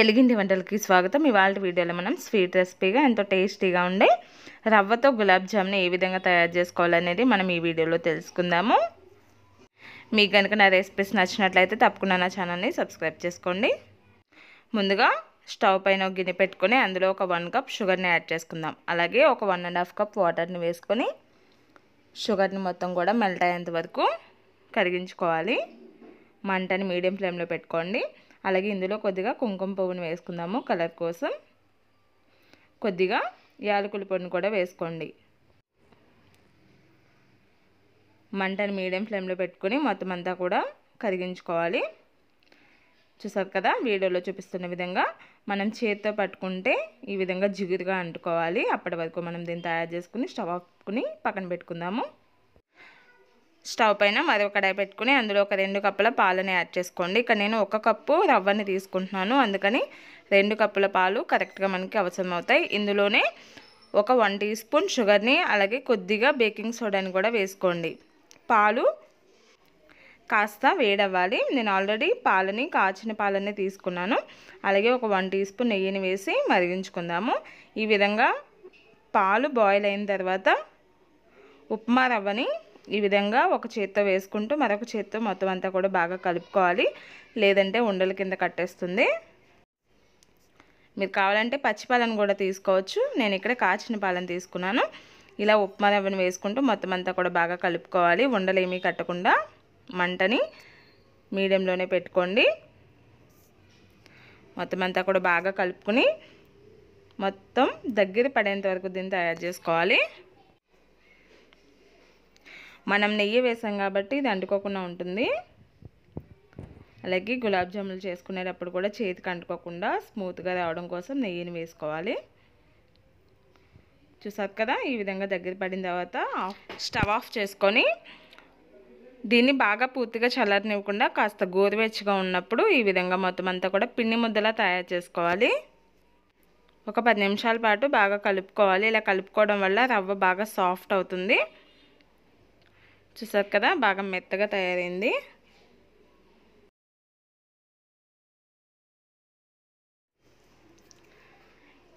తెలుగింటి వంటలకి స్వాగతం. ఇవాళ వీడియోలో మనం స్వీట్ రెసిపీగా ఎంతో టేస్టీగా ఉండే రవ్వతో గులాబ్ జామ్ని ఏ విధంగా తయారు చేసుకోవాలనేది మనం ఈ వీడియోలో తెలుసుకుందాము. మీకు కనుక నా రెసిపీస్ నచ్చినట్లయితే తప్పకుండా నా ఛానల్ని సబ్స్క్రైబ్ చేసుకోండి. ముందుగా స్టవ్ పైన ఒక గిన్నె పెట్టుకొని అందులో ఒక వన్ కప్ షుగర్ని యాడ్ చేసుకుందాం. అలాగే ఒక వన్ అండ్ హాఫ్ కప్ వాటర్ని వేసుకొని షుగర్ని మొత్తం కూడా మెల్ట్ అయ్యేంత వరకు కరిగించుకోవాలి. మంటని మీడియం ఫ్లేమ్లో పెట్టుకోండి. అలాగే ఇందులో కొద్దిగా కుంకుమ పువ్వుని వేసుకుందాము కలర్ కోసం. కొద్దిగా యాలకుల పొడిని కూడా వేసుకోండి. మంటని మీడియం ఫ్లేమ్లో పెట్టుకొని మొత్తం అంతా కూడా కరిగించుకోవాలి. చూసారు కదా వీడియోలో చూపిస్తున్న విధంగా మనం చేతితో పట్టుకుంటే ఈ విధంగా జిగురుగా అంటుకోవాలి. అప్పటి వరకు మనం దీన్ని తయారు చేసుకుని స్టవ్ ఆఫ్కుని పక్కన పెట్టుకుందాము. స్టవ్ పైన మరొక కడాయి పెట్టుకుని అందులో ఒక రెండు కప్పుల పాలని యాడ్ చేసుకోండి. ఇక్కడ నేను ఒక కప్పు రవ్వని తీసుకుంటున్నాను. అందుకని రెండు కప్పుల పాలు కరెక్ట్గా మనకి అవసరం అవుతాయి ఇందులోనే ఒక వన్ టీ స్పూన్ షుగర్ని అలాగే కొద్దిగా బేకింగ్ సోడాని కూడా వేసుకోండి. పాలు కాస్త వేడవ్వాలి. నేను ఆల్రెడీ పాలని కాచిన పాలని తీసుకున్నాను. అలాగే ఒక వన్ టీ స్పూన్ నెయ్యిని వేసి మరిగించుకుందాము. ఈ విధంగా పాలు బాయిల్ అయిన తర్వాత ఉప్మా రవ్వని ఈ విధంగా ఒక చేత్తో వేసుకుంటూ మరొక చేత్తో మొత్తం అంతా కూడా బాగా కలుపుకోవాలి. లేదంటే ఉండల కింద కట్టేస్తుంది. మీరు కావాలంటే పచ్చిపాలను కూడా తీసుకోవచ్చు. నేను ఇక్కడ కాచిన పాలను తీసుకున్నాను. ఇలా ఉప్మా రవ్వని వేసుకుంటూ మొత్తం అంతా కూడా బాగా కలుపుకోవాలి. ఉండలు ఏమీ కట్టకుండా మంటని మీడియంలోనే పెట్టుకోండి. మొత్తం అంతా కూడా బాగా కలుపుకొని మొత్తం దగ్గర పడేంత వరకు దీన్ని తయారు చేసుకోవాలి. మనం నెయ్యి వేసాం కాబట్టి ఇది అంటుకోకుండా ఉంటుంది. అలాగే గులాబ్ జాములు చేసుకునేటప్పుడు కూడా చేతికి అంటుకోకుండా స్మూత్గా రావడం కోసం నెయ్యిని వేసుకోవాలి. చూసారు కదా? ఈ విధంగా దగ్గర పడిన తర్వాత స్టవ్ ఆఫ్ చేసుకొని దీన్ని బాగా పూర్తిగా చల్లనివ్వకుండా కాస్త గోరువెచ్చగా ఉన్నప్పుడు ఈ విధంగా మొత్తం అంతా కూడా పిండి ముద్దలా తయారు చేసుకోవాలి. ఒక పది నిమిషాల పాటు బాగా కలుపుకోవాలి. ఇలా కలుపుకోవడం వల్ల రవ్వ బాగా సాఫ్ట్ అవుతుంది. చూసారు కదా బాగా మెత్తగా తయారైంది.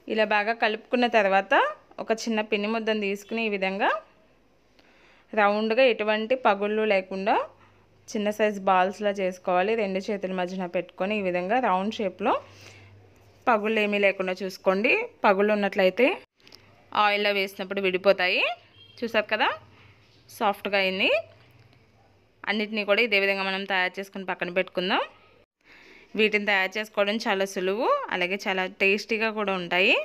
ఇలా బాగా కలుపుకున్న తర్వాత ఒక చిన్న పిన్ని ముద్దను తీసుకుని ఈ విధంగా రౌండ్గా ఎటువంటి పగుళ్ళు లేకుండా చిన్న సైజ్ బాల్స్లా చేసుకోవాలి. రెండు చేతుల మధ్యన పెట్టుకొని ఈ విధంగా రౌండ్ షేప్లో పగుళ్ళు ఏమీ లేకుండా చూసుకోండి. పగుళ్ళు ఉన్నట్లయితే ఆయిల్లో వేసినప్పుడు విడిపోతాయి. చూసారు కదా? సాఫ్ట్గా అయింది. అన్నిటినీ కూడా ఇదే విధంగా మనం తయారు చేసుకుని పక్కన పెట్టుకుందాం. వీటిని తయారు చేసుకోవడం చాలా సులువు అలాగే చాలా టేస్టీగా కూడా ఉంటాయి.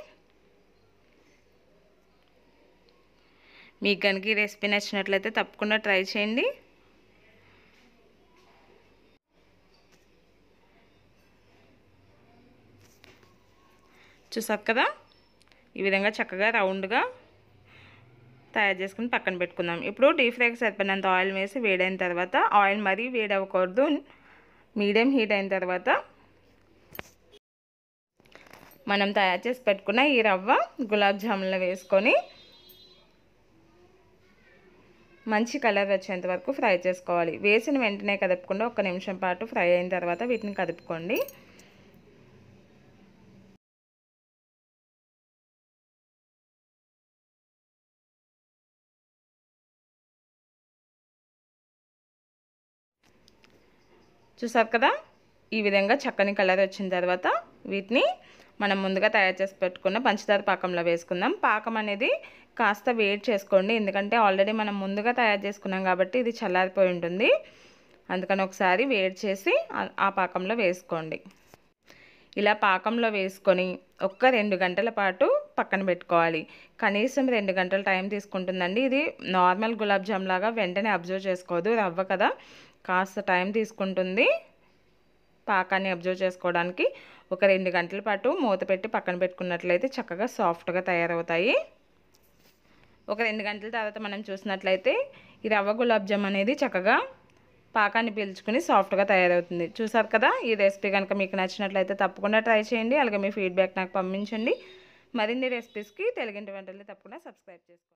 మీకు కనుక ఈ రెసిపీ నచ్చినట్లయితే తప్పకుండా ట్రై చేయండి. చూసారు కదా? ఈ విధంగా చక్కగా రౌండ్గా తయారు చేసుకుని పక్కన పెట్టుకుందాం. ఇప్పుడు డీప్ ఫ్రైకి సరిపడినంత ఆయిల్ వేసి వేడైన తర్వాత ఆయిల్ మరీ వేడి అవ్వకూడదు మీడియం హీట్ అయిన తర్వాత మనం తయారు చేసి పెట్టుకున్న ఈ రవ్వ గులాబ్ జామున్లో వేసుకొని మంచి కలర్ వచ్చేంత వరకు ఫ్రై చేసుకోవాలి. వేసిన వెంటనే కదుపుకుండా ఒక నిమిషం పాటు ఫ్రై అయిన తర్వాత వీటిని కదుపుకోండి. చూసారు కదా? ఈ విధంగా చక్కని కలర్ వచ్చిన తర్వాత వీటిని మనం ముందుగా తయారు చేసి పెట్టుకున్న పంచదార పాకంలో వేసుకుందాం. పాకం అనేది కాస్త వేడి చేసుకోండి. ఎందుకంటే ఆల్రెడీ మనం ముందుగా తయారు చేసుకున్నాం కాబట్టి ఇది చల్లారిపోయి ఉంటుంది. అందుకని ఒకసారి వేడి చేసి ఆ పాకంలో వేసుకోండి. ఇలా పాకంలో వేసుకొని ఒక్క రెండు గంటల పాటు పక్కన పెట్టుకోవాలి. కనీసం రెండు గంటల టైం తీసుకుంటుందండి. ఇది నార్మల్ గులాబ్ జామ్ లాగా వెంటనే అబ్జర్వ్ చేసుకోదు రవ్వ కదా కాస్త టైం తీసుకుంటుంది పాకాన్ని అబ్జర్వ్ చేసుకోవడానికి. ఒక రెండు గంటల పాటు మూత పెట్టి పక్కన పెట్టుకున్నట్లయితే చక్కగా సాఫ్ట్గా తయారవుతాయి. ఒక రెండు గంటల తర్వాత మనం చూసినట్లయితే ఈ రవ్వ గులాబ్ జామ్ అనేది చక్కగా పాకాన్ని పీల్చుకుని సాఫ్ట్గా తయారవుతుంది. చూసారు కదా ఈ రెసిపీ కనుక మీకు నచ్చినట్లయితే తప్పకుండా ట్రై చేయండి. అలాగే మీ ఫీడ్బ్యాక్ నాకు పంపించండి. మరిన్ని రెసిపీస్కి తెలుగింటి వంటల్ని తప్పకుండా సబ్స్క్రైబ్ చేసుకోండి.